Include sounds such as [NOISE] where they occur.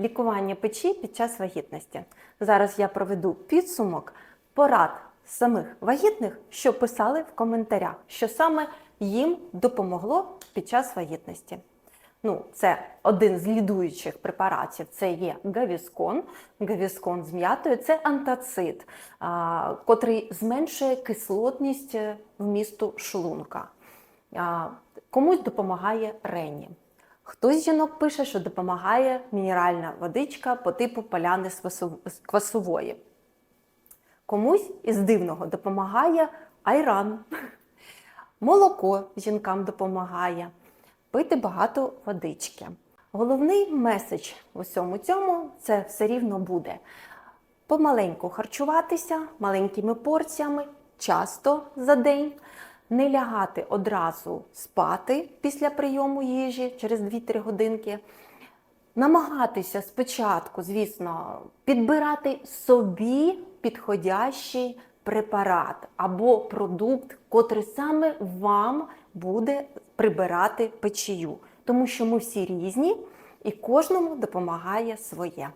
лікування печі під час вагітності. Зараз я проведу підсумок порад самих вагітних, що писали в коментарях, що саме їм допомогло під час вагітності. Ну, це один з лідуючих препаратів. Це є гавіскон. Гавіскон з м'ятою це антацид, а, котрий зменшує кислотність е, вмісту шлунка. А, комусь допомагає рені. Хтось з жінок пише, що допомагає мінеральна водичка по типу поляни квасової. Комусь із дивного допомагає айран. [LAUGHS] Молоко жінкам допомагає, пити багато водички. Головний меседж в усьому цьому це все рівно буде помаленьку харчуватися маленькими порціями, часто за день, не лягати одразу спати після прийому їжі через 2-3 годинки. Намагатися спочатку, звісно, підбирати собі підходящий препарат або продукт, котрий саме вам буде прибирати печію. Тому що ми всі різні і кожному допомагає своє.